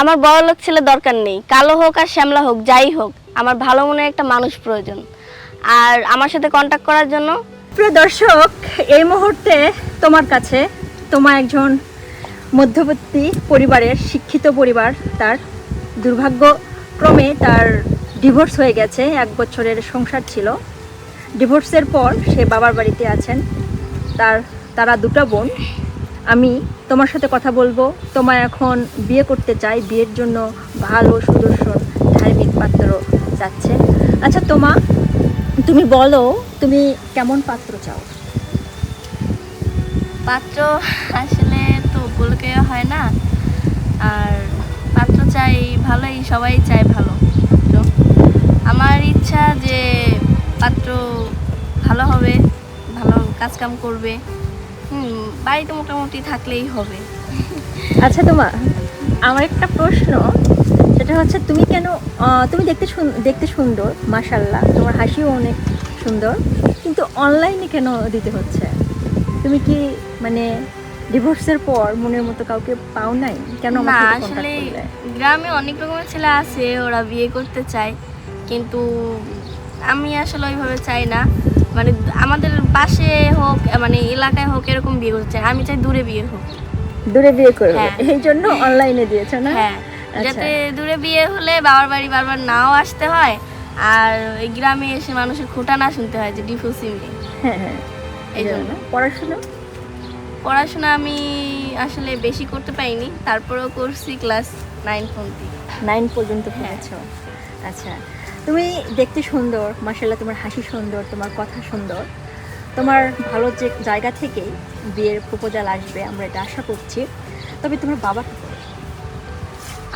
আমার বড় লোক ছেলে দরকার নেই। কালো হোক আর শ্যামলা হোক, যাই হোক, আমার ভালো মনের একটা মানুষ প্রয়োজন। আর আমার সাথে কন্ট্যাক্ট করার জন্য? প্রিয় দর্শক, এই মুহূর্তে তোমার কাছে তোমার একজন মধ্যবর্তী পরিবারের শিক্ষিত পরিবার, তার দুর্ভাগ্যক্রমে তার ডিভোর্স হয়ে গেছে, এক বছরের সংসার ছিল। ডিভোর্সের পর সে বাবার বাড়িতে আছেন, তার, তারা দুটো বোন। আমি তোমার সাথে কথা বলব। তোমায় এখন বিয়ে করতে চাই, বিয়ের জন্য ভালো সুদর্শন ধার্মিক পাত্র চাচ্ছে। আচ্ছা তোমা, তুমি বলো, তুমি কেমন পাত্র চাও? পাত্র আসলে তো বলকে হয় না। আর পাত্র চাই ভালোই, সবাই চায় ভালো। আমার ইচ্ছা যে পাত্র ভালো হবে, ভালো কাজ কাম করবে। বাড়িতে মোটামুটি থাকলেই হবে। আচ্ছা তোমা আমার একটা প্রশ্ন সেটা হচ্ছে তুমি কেন তুমি দেখতে দেখতে সুন্দর মাশাল্লাহ তোমার হাসিও অনেক সুন্দর কিন্তু অনলাইনে কেন দিতে হচ্ছে? তুমি কি মানে ডিভোর্সের পর মনের মতো কাউকে পাও নাই? কেন না আসলে গ্রামে অনেক রকমের ছেলে আছে ওরা বিয়ে করতে চায় কিন্তু আমি আসলে ওইভাবে চাই না। মানে আমাদের পাশে হোক মানে এলাকায় হোক এরকম বিয়ে করতে চাই আমি চাই দূরে বিয়ে হোক। দূরে বিয়ে করবে। হ্যাঁ। এই জন্য অনলাইনে দিয়েছ না? হ্যাঁ। আচ্ছা। যাতে দূরে বিয়ে হলে বাবার বাড়ি বারবার নাও আসতে হয় আর এই গ্রামে এসে মানুষের খোটা না শুনতে হয় যে ডিভোর্সি মেয়ে। হ্যাঁ হ্যাঁ। এই জন্য। পড়াশোনা? পড়াশোনা আমি আসলে বেশি করতে পারিনি। তারপরেও করছি ক্লাস নাইন পর্যন্ত। নাইন পর্যন্ত হ্যাঁ। পড়েছো। আচ্ছা। তুমি দেখতে সুন্দর মাসাল্লাহ তোমার হাসি সুন্দর তোমার কথা সুন্দর। তোমার ভালো যে জায়গা থেকেই বিয়ের প্রপোজাল আসবে আমরা এটা আশা করছি। তবে তোমার বাবা কি করে?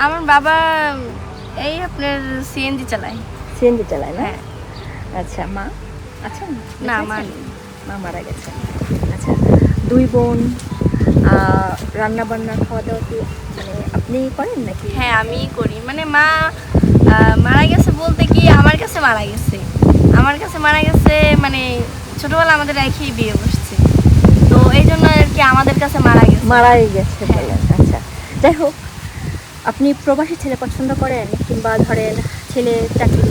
আমার বাবা এই আপনার সিএনজি চালায়। সিএনজি চালায় না? হ্যাঁ। আচ্ছা মা? আচ্ছা না, মা মা মারা গেছে। আচ্ছা দুই বোন রান্না বান্না খাওয়া দাওয়া কি মানে আপনি করেন নাকি? হ্যাঁ আমি করি। মানে মা মারা গেছে বলতে কি আমার কাছে মারা গেছে। আমার কাছে মারা গেছে মানে ছোটবেলা আমাদের রেখেই বিয়ে বসছে। তো এই জন্য আর কি আমাদের কাছে মারা গেছে। মারাই গেছে হ্যাঁ। আচ্ছা। যাই হোক আপনি প্রবাসী ছেলে পছন্দ করেন কিংবা ধরেন ছেলে চাকরি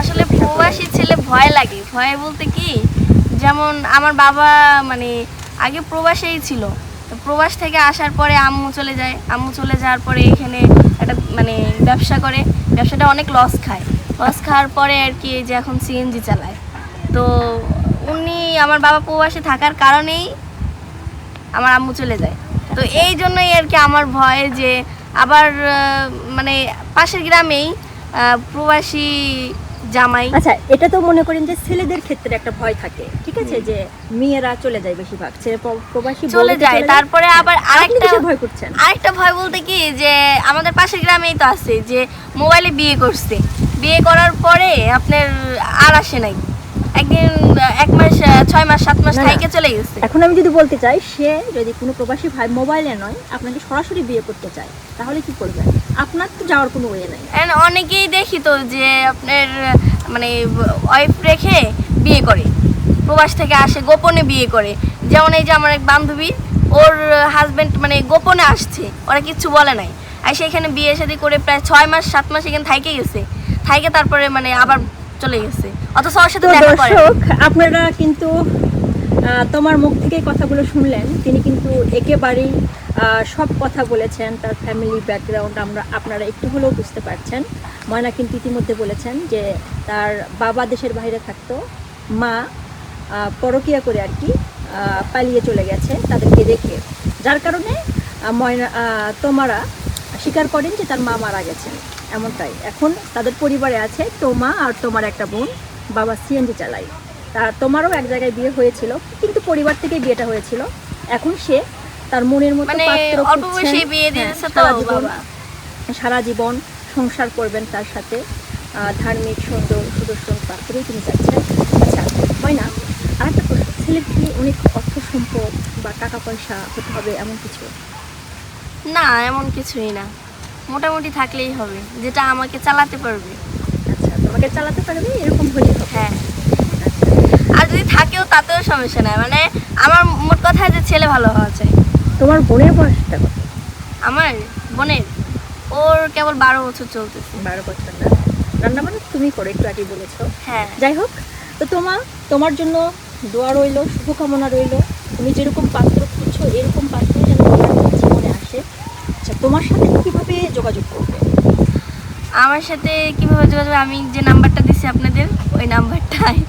আসলে প্রবাসী ছেলে ভয় লাগে। ভয় বলতে কি যেমন আমার বাবা মানে আগে প্রবাসেই ছিল। প্রবাস থেকে আসার পরে আম্মু চলে যায়। আম্মু চলে যাওয়ার পরে এখানে একটা মানে ব্যবসা করে। ব্যবসাটা অনেক লস খায়। লস খাওয়ার পরে আর কি এই যে এখন সিএনজি চালায়। তো উনি আমার বাবা প্রবাসে থাকার কারণেই আমার আম্মু চলে যায়। তো এই জন্যই আর কি আমার ভয় যে আবার মানে পাশের গ্রামেই প্রবাসী জামাই। আচ্ছা এটা তো মনে করেন যে ছেলেদের ক্ষেত্রে একটা ভয় থাকে ঠিক আছে? যে মেয়েরা চলে যায় বেশিরভাগ ছেলে প্রবাসী চলে যায় তারপরে আবার আরেকটা ভয় করছেন? আরেকটা ভয় বলতে কি যে আমাদের পাশের গ্রামেই তো আছে যে মোবাইলে বিয়ে করছে। বিয়ে করার পরে আপনার আর আসে নাই। একদিন এক মাস ছয় মাস সাত মাস। থাইকে চলে গেছে। এখন আমি যদি বলতে চাই সে যদি কোনো প্রবাসী ভাই মোবাইলে নয় আপনাকে সরাসরি বিয়ে করতে চায় তাহলে কি করবেন আপনার তো যাওয়ার কোনো ওয়ে নাই। অনেকেই দেখি তো যে আপনার মানে ওয়াইফ রেখে বিয়ে করে প্রবাস থেকে আসে গোপনে বিয়ে করে। যেমন এই যে আমার এক বান্ধবী ওর হাজবেন্ড মানে গোপনে আসছে ওরা কিচ্ছু বলে নাই। আর সেখানে বিয়ে শাদী করে প্রায় ছয় মাস সাত মাস এখানে থাইকে গেছে। থাইকে তারপরে মানে আবার চলে গেছে। অথচ ওর সাথে দেখা করে। আপনারা কিন্তু তোমার মুখ থেকে কথাগুলো শুনলেন। তিনি কিন্তু একেবারেই সব কথা বলেছেন। তার ফ্যামিলি ব্যাকগ্রাউন্ড আমরা আপনারা একটু হলেও বুঝতে পারছেন। ময়না কিন্তু ইতিমধ্যে বলেছেন যে তার বাবা দেশের বাইরে থাকতো। মা পরকিয়া করে আর কি পালিয়ে চলে গেছে তাদেরকে রেখে যার কারণে ময়না তোমারা স্বীকার করেন যে তার মা মারা গেছেন। এমনটাই। এখন তাদের পরিবারে আছে তোমা আর তোমার একটা বোন বাবা সিএনজি চালাই তা তোমারও এক জায়গায় বিয়ে হয়েছিল কিন্তু পরিবার থেকে বিয়েটা হয়েছিল। এখন সে তার মনের মতো মানে হ্যাঁ, সারা জীবন। সংসার করবেন তার সাথে। ধার্মিক সুন্দর সুদর্শন পাত্রই তিনি চাচ্ছেন। আচ্ছা হয় না আরেকটা প্রশ্ন। ছেলের কি অনেক অর্থ সম্পদ বা টাকা পয়সা হতে হবে এমন কিছু? না এমন কিছুই না। মোটামুটি থাকলেই হবে যেটা আমাকে চালাতে পারবে। আচ্ছা তোমাকে চালাতে পারবে এরকম হবে। হ্যাঁ। আচ্ছা। আর যদি থাকেও তাতেও সমস্যা নাই মানে আমার মোট কথা যে ছেলে ভালো হওয়া চাই। তোমার বোনের বয়সটা কত? আমার বোনের? ওর কেবল বারো বছর চলতেছে। বারো বছর না। রান্না বান্না তুমি করো একটু আগে বলেছ। হ্যাঁ। যাই হোক তো তোমা তোমার জন্য দোয়া রইল শুভকামনা রইল। তুমি যেরকম পাত্র খুঁজছো এরকম পাত্র যেন তোমার জীবনে আসে। আচ্ছা তোমার সাথে কীভাবে যোগাযোগ করবে। আমার সাথে কীভাবে যোগাযোগ আমি যে নাম্বারটা দিছি আপনাদের ওই নাম্বারটায়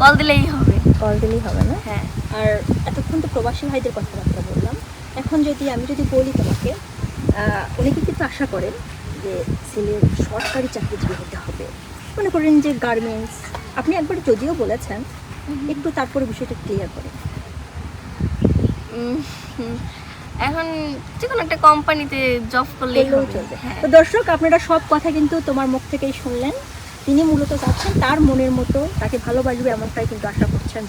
কল দিলেই হবে। কল দিলেই হবে না? হ্যাঁ। আর এতক্ষণ তো প্রবাসী ভাইদের কথাবার্তা বললাম। এখন যদি আমি যদি বলি তোমাকে অনেকে কিন্তু আশা করেন যে ছেলের সরকারি চাকরিজীবী হতে হবে। মনে করেন যে গার্মেন্টস আপনি একবার যদিও বলেছেন একটু তারপরে বিষয়টা ক্লিয়ার করেন। এখন যে কোনো একটা কোম্পানিতে জব করলেই চলবে। হ্যাঁ। তো দর্শক আপনারা সব কথা কিন্তু তোমার মুখ থেকেই শুনলেন। তিনি মূলত চাচ্ছেন তার মনের মতো তাকে ভালোবাসবে এমনটাই কিন্তু আশা করছেন